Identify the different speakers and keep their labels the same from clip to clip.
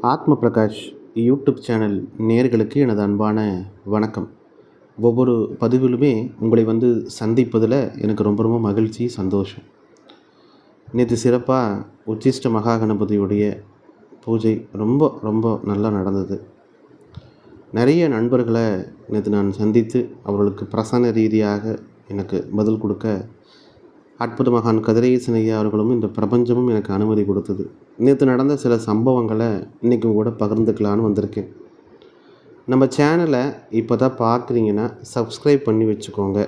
Speaker 1: ஆத்ம Prakash YouTube channel நேர்களுக்கு எனது அன்பான வணக்கம். ஒவ்வொரு பதிவிலுமே உங்களை வந்து சந்திப்பதில் எனக்கு ரொம்ப ரொம்ப மகிழ்ச்சி சந்தோஷம். நேற்று சிறப்பாக உச்சிஷ்ட மகா கணபதியுடைய பூஜை ரொம்ப ரொம்ப நல்லா நடந்தது. நிறைய நண்பர்களை நேற்று நான் சந்தித்து அவர்களுக்கு பிரசன்ன ரீதியாக எனக்கு பதில் கொடுக்க அற்புத மகான் கதிரேசன் ஐயா அவர்களும் இந்த பிரபஞ்சமும் எனக்கு அனுமதி கொடுத்தது. நேற்று நடந்த சில சம்பவங்களை இன்றைக்கும் கூட பகிர்ந்துக்கலான்னு வந்திருக்கேன். நம்ம சேனலை இப்போ தான் பார்க்குறீங்கன்னா சப்ஸ்கிரைப் பண்ணி வச்சுக்கோங்க.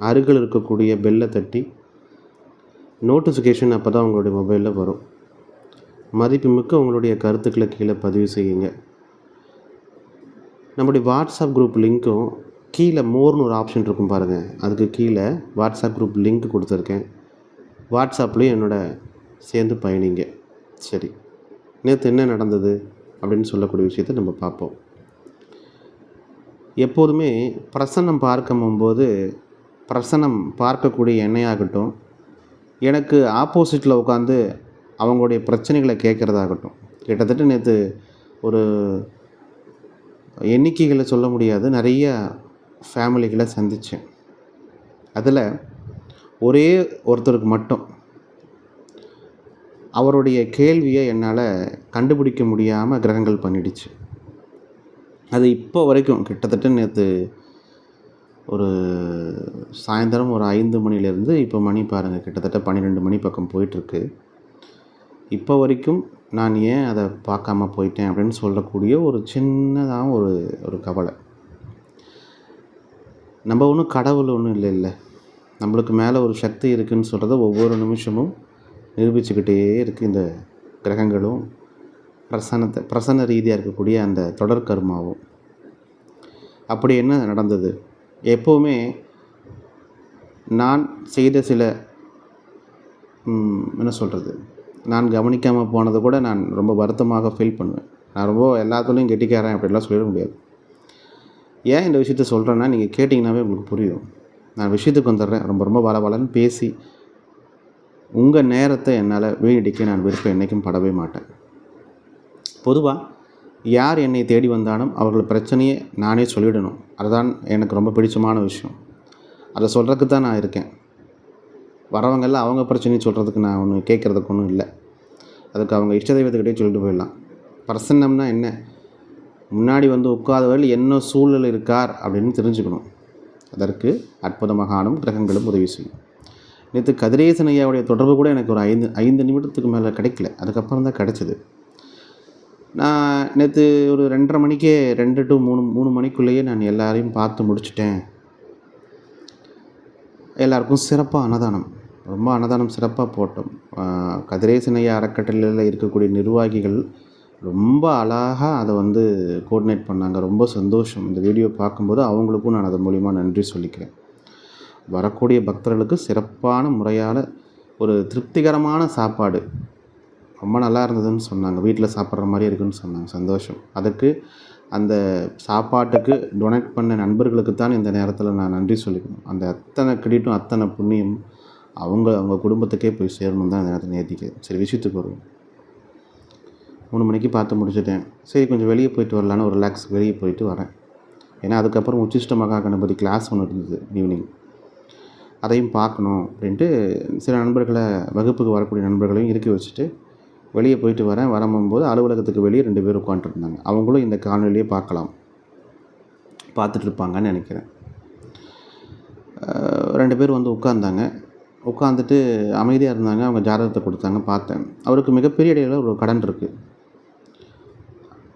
Speaker 1: அருகில் இருக்கக்கூடிய பெல்லை தட்டி நோட்டிஃபிகேஷன் அப்போ தான் உங்களுடைய மொபைலில் வரும். மதிப்புமிக்க உங்களுடைய கருத்துக்களை கீழே பதிவு செய்யுங்க. நம்முடைய வாட்ஸ்அப் குரூப் லிங்க்கும் கீழே மோர்னு ஒரு ஆப்ஷன் இருக்கும் பாருங்கள் அதுக்கு கீழே வாட்ஸ்அப் குரூப் லிங்க் கொடுத்துருக்கேன். வாட்ஸ்அப்லேயும் என்னோட சேர்ந்து பயணிங்க. சரி. நேற்று என்ன நடந்தது அப்படின்னு சொல்லக்கூடிய விஷயத்தை நம்ம பார்ப்போம். எப்போதுமே பிரசன்னம் பார்க்கும்போது பிரசன்னம் பார்க்கக்கூடிய எண்ணெயாகட்டும் எனக்கு ஆப்போசிட்டில் உட்காந்து அவங்களுடைய பிரச்சனைகளை கேட்குறதாகட்டும். கிட்டத்தட்ட நேற்று ஒரு எண்ணிக்கைகளை சொல்ல முடியாது நிறைய ஃபேமிலிகளை சந்தித்தேன் அதில் ஒரே ஒருத்தருக்கு மட்டும். அவருடைய கேள்வியை என்னால் கண்டுபிடிக்க முடியாமல் கிரகங்கள் பண்ணிடுச்சு. அது இப்போ வரைக்கும் கிட்டத்தட்ட நேற்று ஒரு சாயந்தரம் ஒரு ஐந்து மணிலேருந்து இப்போ மணி பாருங்கள் கிட்டத்தட்ட பன்னிரெண்டு மணி பக்கம் போயிட்டுருக்கு. இப்போ வரைக்கும் நான் ஏன் அதை பார்க்காம போயிட்டேன் அப்படின்னு சொல்லக்கூடிய ஒரு சின்னதாக ஒரு ஒரு கவலை. நம்ம ஒன்றும் கடவுள் ஒன்றும் இல்லை இல்லை நம்மளுக்கு மேலே ஒரு சக்தி இருக்குதுன்னு சொல்கிறத ஒவ்வொரு நிமிஷமும் நிரூபிச்சுக்கிட்டே இருக்குது இந்த கிரகங்களும். பிரசன்னத்தை பிரசன்ன ரீதியாக இருக்கக்கூடிய அந்த தொடர் கர்மாவும். அப்படி என்ன நடந்தது? எப்போவுமே நான் செய்த சில என்ன சொல்கிறது நான் கவனிக்காமல் போனதை கூட நான் ரொம்ப வருத்தமாக ஃபீல் பண்ணுவேன். நான் ரொம்ப எல்லாத்துலேயும் கெட்டிக்காரன் அப்படிலாம் சொல்லிட முடியாது. ஏன் இந்த விஷயத்த சொல்கிறேன்னா நீங்கள் கேட்டிங்கனாவே உங்களுக்கு புரியும். நான் விஷயத்துக்கு வந்துடுறேன். ரொம்ப ரொம்ப வளவலன்னு பேசி உங்கள் நேரத்தை என்னால் வீணடிக்க நான் விருப்பம் என்றைக்கும் படவே மாட்டேன். பொதுவாக யார் என்னை தேடி வந்தாலும் அவர்கள் பிரச்சனையை நானே சொல்லிடணும். அதுதான் எனக்கு ரொம்ப பிடிச்சமான விஷயம். அதை சொல்கிறதுக்கு தான் நான் இருக்கேன். வரவங்கெல்லாம் அவங்க பிரச்சனையை சொல்கிறதுக்கு நான் ஒன்று கேட்குறதுக்கு ஒன்றும் இல்லை. அதுக்கு அவங்க இஷ்ட தெய்வத்துக்கிட்டே சொல்லிட்டு போயிடலாம். பிரசன்னம்னா என்ன? முன்னாடி வந்து உட்காதவர்கள் என்ன சூழல் இருக்கார் அப்படின்னு தெரிஞ்சுக்கணும். அதற்கு அற்புதமகானும் கிரகங்களும் உதவி செய்யும். நேற்று கதிரேசன் ஐயாவுடைய தொடர்பு கூட எனக்கு ஒரு ஐந்து ஐந்து நிமிடத்துக்கு மேலே கிடைக்கல. அதுக்கப்புறம் தான் கிடச்சிது. நான் நேற்று ஒரு ரெண்டரை மணிக்கே ரெண்டு டு மூணு மூணு மணிக்குள்ளேயே நான் எல்லாரையும் பார்த்து முடிச்சிட்டேன். எல்லாருக்கும் சிறப்பாக அன்னதானம். ரொம்ப அன்னதானம் சிறப்பாக போட்டோம். கதிரேசன் ஐயா அறக்கட்டளையில் இருக்கக்கூடிய நிர்வாகிகள் ரொம்ப அழகாக அதை வந்து கோஆர்டினேட் பண்ணாங்க. ரொம்ப சந்தோஷம். இந்த வீடியோ பார்க்கும்போது அவங்களுக்கும் நான் அது மூலிமா நன்றி சொல்லிக்கிறேன். வரக்கூடிய பக்தர்களுக்கு சிறப்பான முறையால் ஒரு திருப்திகரமான சாப்பாடு. ரொம்ப நல்லா இருந்ததுன்னு சொன்னாங்க. வீட்டில் சாப்பிட்ற மாதிரி இருக்குன்னு சொன்னாங்க. சந்தோஷம். அதுக்கு அந்த சாப்பாட்டுக்கு டொனேட் பண்ண நண்பர்களுக்கு தான் இந்த நேரத்தில் நான் நன்றி சொல்லிக்கணும். அந்த அத்தனை கிரெடிட்டும் அத்தனை புண்ணியம் அவங்க அவங்க குடும்பத்துக்கே போய் சேரணும் தான் இந்த நேரத்தில் நேர்த்திக்கு. சரி விஷயத்துக்கு வருவோம். மூணு மணிக்கு பார்த்து முடிச்சுட்டேன். சரி கொஞ்சம் வெளியே போயிட்டு வரலான்னு ஒரு ரிலாக்ஸ் வெளியே போயிட்டு வரேன். ஏன்னா அதுக்கப்புறம் உச்சிஷ்ட மகா கணபதி கிளாஸ் ஒன்று இருந்தது ஈவினிங் அதையும் பார்க்கணும் அப்படின்ட்டு சில நண்பர்களை வகுப்புக்கு வரக்கூடிய நண்பர்களையும் இறுக்கி வச்சுட்டு வெளியே போயிட்டு வரேன். வரும்போது அலுவலகத்துக்கு வெளியே ரெண்டு பேர் உட்காந்துருந்தாங்க அவங்களும் இந்த காணொலியே பார்க்கலாம். பார்த்துட்டு இருப்பாங்கன்னு நினைக்கிறேன். ரெண்டு பேர் வந்து உட்காந்தாங்க உட்காந்துட்டு அமைதியாக இருந்தாங்க. அவங்க ஜாதகத்தை கொடுத்தாங்க பார்த்தேன். அவருக்கு மிகப்பெரிய இடையில ஒரு கடன் இருக்குது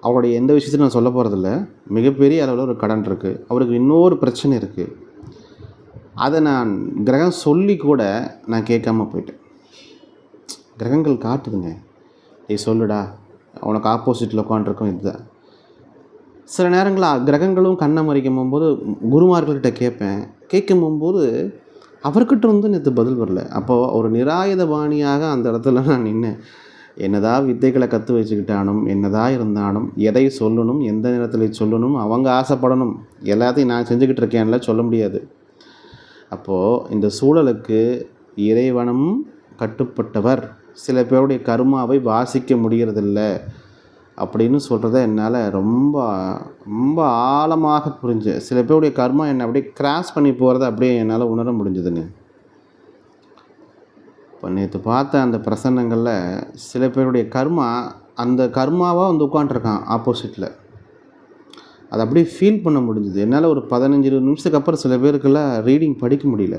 Speaker 1: அவருடைய எந்த விஷயத்தையும் நான் சொல்ல போகிறதில்ல மிகப்பெரிய அளவில் ஒரு கடன் இருக்குது அவருக்கு இன்னொரு பிரச்சனை இருக்குது அதை நான் கிரகம் சொல்லி கூட நான் கேட்காம போயிட்டேன். கிரகங்கள் காட்டுதுங்க. நீ சொல்லுடா. உனக்கு ஆப்போசிட்டில் உட்காண்ட்ருக்கோம் இதுதான். சில நேரங்களில் கிரகங்களும் கண்ணை மறைக்கும் போகும்போது குருமார்கள்கிட்ட கேட்பேன். கேட்கும் போகும்போது அவர்கிட்ட வந்து நேற்று பதில் வரல. அப்போது ஒரு நிராயுத பாணியாக அந்த இடத்துல நான் நின்னேன். என்னதான் வித்தைகளை கற்று வச்சுக்கிட்டானும் என்னதான் இருந்தாலும் எதை சொல்லணும் எந்த நேரத்தில் சொல்லணும் அவங்க ஆசைப்படணும் எல்லாத்தையும் நான் செஞ்சுக்கிட்டு இருக்கேன்ல சொல்ல முடியாது. அப்போது இந்த சூழலுக்கு இறைவனும் கட்டுப்பட்டவர். சில பேருடைய கருமாவை வாசிக்க முடியறதில்ல அப்படின்னு சொல்கிறத என்னால் ரொம்ப ரொம்ப ஆழமாக புரிஞ்சு சில பேருடைய கர்மா என்னை அப்படியே கிராஸ் பண்ணி போகிறத அப்படியே என்னால் உணர முடிஞ்சுதுங்க. இப்போ நேற்று பார்த்த அந்த பிரசன்னங்களில் சில பேருடைய கர்மா அந்த கர்மாவாக வந்து உட்காண்ட்ருக்கான் ஆப்போசிட்டில் அதை அப்படியே ஃபீல் பண்ண முடிஞ்சுது. என்னால் ஒரு பதினஞ்சு இருபது நிமிஷத்துக்கு அப்புறம் சில பேருக்கெல்லாம் ரீடிங் படிக்க முடியல.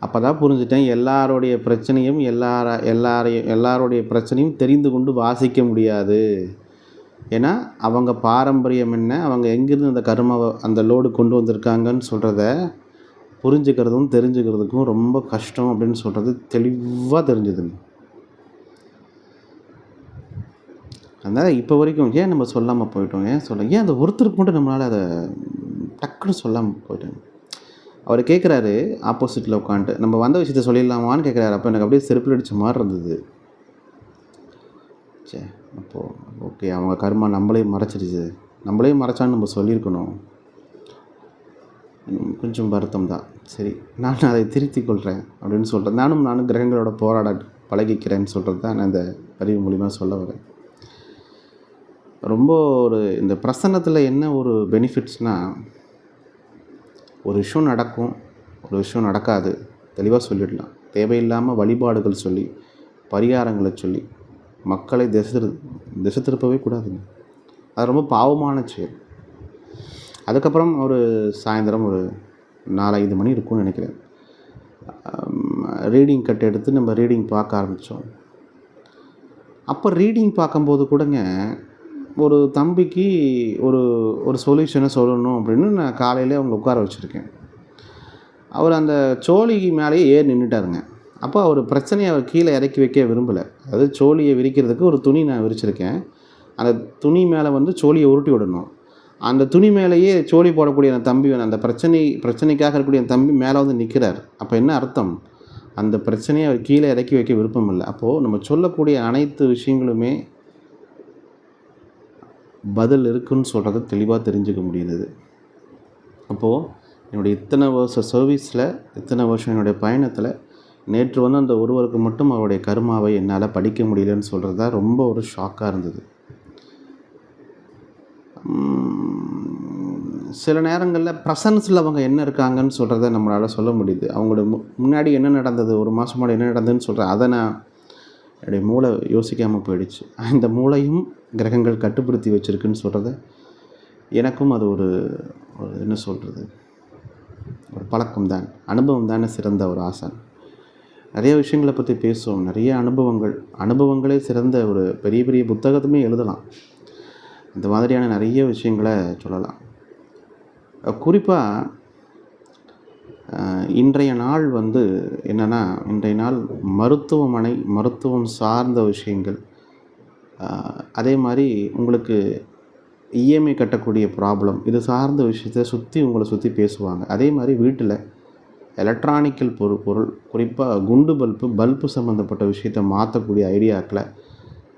Speaker 1: அப்போ தான் புரிஞ்சுட்டேன் எல்லாருடைய பிரச்சனையும் எல்லார எல்லாரையும் எல்லாருடைய பிரச்சனையும் தெரிந்து கொண்டு வாசிக்க முடியாது. ஏன்னா அவங்க பாரம்பரியம் என்ன அவங்க எங்கேருந்து அந்த கர்மாவை அந்த லோடு கொண்டு வந்திருக்காங்கன்னு சொல்கிறத புரிஞ்சுக்கிறதும் தெரிஞ்சுக்கிறதுக்கும் ரொம்ப கஷ்டம் அப்படின்னு சொல்கிறது தெளிவாக தெரிஞ்சுதுங்க. அதனால் இப்போ வரைக்கும் ஏன் நம்ம சொல்லாமல் போயிட்டோம்? ஏன் சொல்ல ஏன் அந்த ஒருத்தருக்கு மட்டும் நம்மளால் அதை டக்குன்னு சொல்லாமல் போயிட்டோம்? அவர் கேட்குறாரு ஆப்போசிட்டில் உட்காந்துட்டு நம்ம வந்த விஷயத்த சொல்லிடலாமான்னு கேட்குறாரு அப்போ எனக்கு அப்படியே செருப்பில் அடித்த மாதிரி இருந்தது. சே அப்போது ஓகே அவங்க கர்மா நம்மளையும் மறைச்சிடுச்சு. நம்மளையும் மறைச்சான்னு நம்ம சொல்லியிருக்கணும். கொஞ்சம் வருத்தம் தான் சரி நான் அதை திருத்திக் கொள்கிறேன் அப்படின்னு சொல்கிறேன் நானும் நானும் கிரகங்களோட போராட பழகிக்கிறேன்னு சொல்கிறது தான் நான் இந்த பதிவு மூலிமா சொல்ல வரேன். ரொம்ப ஒரு இந்த பிரசன்னத்தில் என்ன ஒரு பெனிஃபிட்ஸ்னால் ஒரு விஷயம் நடக்கும் ஒரு விஷயம் நடக்காது. தெளிவாக சொல்லிடலாம். தேவையில்லாமல் வழிபாடுகள் சொல்லி பரிகாரங்களை சொல்லி மக்களை திசை திரு திசை திருப்பவே கூடாதுங்க. அது ரொம்ப பாவமான செயல். அதுக்கப்புறம் ஒரு சாயந்தரம் ஒரு நாலஞ்சு மணி இருக்கும்னு நினைக்கிறேன். ரீடிங் கட் எடுத்து நம்ம ரீடிங் பார்க்க ஆரம்பித்தோம். அப்போ ரீடிங் பார்க்கும்போது கூடங்க ஒரு தம்பிக்கு ஒரு ஒரு சொல்யூஷனை சொல்லணும் அப்படின்னு நான் காலையிலே அவங்களை உட்கார வச்சுருக்கேன். அவர் அந்த சோழிக்கு மேலேயே ஏறி நின்றுட்டாருங்க அப்போ அவர் பிரச்சனையை அவர் கீழே இறக்கி வைக்க விரும்பலை. அதாவது சோழியை விரிக்கிறதுக்கு ஒரு துணி நான் விரிச்சிருக்கேன். அந்த துணி மேலே வந்து சோழியை உருட்டி விடணும். அந்த துணி மேலேயே சோழி போடக்கூடிய அந்த தம்பி வந்து அந்த பிரச்சனை பிரச்சனைக்காக இருக்கக்கூடிய அந்த தம்பி மேலே வந்து நிற்கிறார். அப்போ என்ன அர்த்தம்? அந்த பிரச்சனையை அவர் கீழே இறக்கி வைக்க விருப்பம் இல்லை. அப்போது நம்ம சொல்லக்கூடிய அனைத்து விஷயங்களுமே பதில் இருக்குன்னு சொல்கிறத தெளிவாக தெரிஞ்சுக்க முடியுது. அப்போது என்னுடைய இத்தனை வருஷ சர்வீஸில் இத்தனை வருஷம் என்னுடைய பயணத்தில் நேற்று வந்து அந்த ஒருவருக்கு மட்டும் அவருடைய கருமாவை என்னால் படிக்க முடியலன்னு சொல்கிறது தான் ரொம்ப ஒரு ஷாக்காக இருந்தது. சில நேரங்களில் ப்ரசன்ஸில் அவங்க என்ன இருக்காங்கன்னு சொல்கிறத நம்மளால் சொல்ல முடியுது. அவங்களோட மு முன்னாடி என்ன நடந்தது ஒரு மாதம் முன்னாடி என்ன நடந்ததுன்னு சொல்கிறேன் அதை நான் என்னுடைய மூளை யோசிக்காமல் போயிடுச்சு. அந்த மூளையும் கிரகங்கள் கட்டுப்படுத்தி வச்சுருக்குன்னு சொல்கிறத எனக்கும் அது ஒரு ஒரு என்ன சொல்கிறது ஒரு பழக்கம் தான். அனுபவம் தானே சிறந்த ஒரு ஆசான். நிறைய விஷயங்களை பற்றி பேசுவோம். நிறைய அனுபவங்கள். அனுபவங்களே சிறந்த ஒரு பெரிய பெரிய புத்தகத்துமே எழுதலாம். இந்த மாதிரியான நிறைய விஷயங்களை சொல்லலாம். குறிப்பாக இன்றைய நாள் வந்து என்னென்னா இன்றைய நாள் மருத்துவமனை மருத்துவம் சார்ந்த விஷயங்கள். அதே மாதிரி உங்களுக்கு இஎம்ஐ கட்டக்கூடிய ப்ராப்ளம் இது சார்ந்த விஷயத்தை சுற்றி உங்களை சுற்றி பேசுவாங்க. அதே மாதிரி வீட்டில் எலக்ட்ரானிக்கல் பொருள் பொருள் குறிப்பாக குண்டு பல்பு பல்பு சம்மந்தப்பட்ட விஷயத்தை மாற்றக்கூடிய ஐடியாக்களை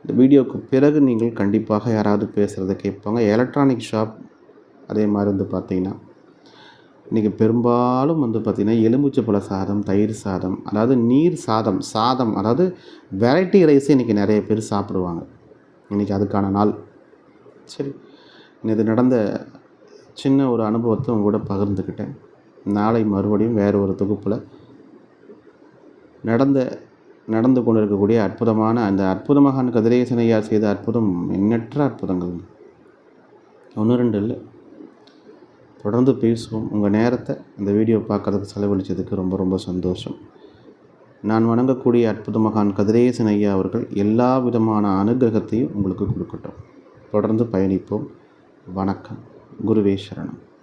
Speaker 1: இந்த வீடியோவுக்கு பிறகு நீங்கள் கண்டிப்பாக யாராவது பேசுகிறத கேட்பாங்க. எலக்ட்ரானிக் ஷாப் அதே மாதிரி வந்து பார்த்தீங்கன்னா இன்றைக்கி பெரும்பாலும் வந்து பார்த்திங்கன்னா எலுமிச்சைப்பழ சாதம் தயிர் சாதம் அதாவது நீர் சாதம் சாதம் அதாவது வெரைட்டி ரைஸ் இன்றைக்கி நிறைய பேர் சாப்பிடுவாங்க. இன்றைக்கி அதுக்கான நாள். சரி இது நடந்த சின்ன ஒரு அனுபவத்தை உங்க கூட பகிர்ந்துக்கிட்டேன். நாளை மறுபடியும் வேறு ஒரு தொகுப்பில் நடந்த நடந்து கொண்டிருக்கக்கூடிய அற்புதமான அந்த அற்புதமாக கதிரேசனையார் செய்த அற்புதம் எண்ணற்ற அற்புதங்கள். ஒன்று ரெண்டு இல்லை. தொடர்ந்து பேசுவோம். உங்கள் நேரத்தை இந்த வீடியோ பார்க்கறதுக்கு செலவழித்ததுக்கு ரொம்ப ரொம்ப சந்தோஷம். நான் வணங்கக்கூடிய அற்புத மகான் கதிரேசன் ஐயா அவர்கள் எல்லா விதமான அனுகிரகத்தையும் உங்களுக்கு கொடுக்கட்டும். தொடர்ந்து பயணிப்போம். வணக்கம். குருவே சரணம்.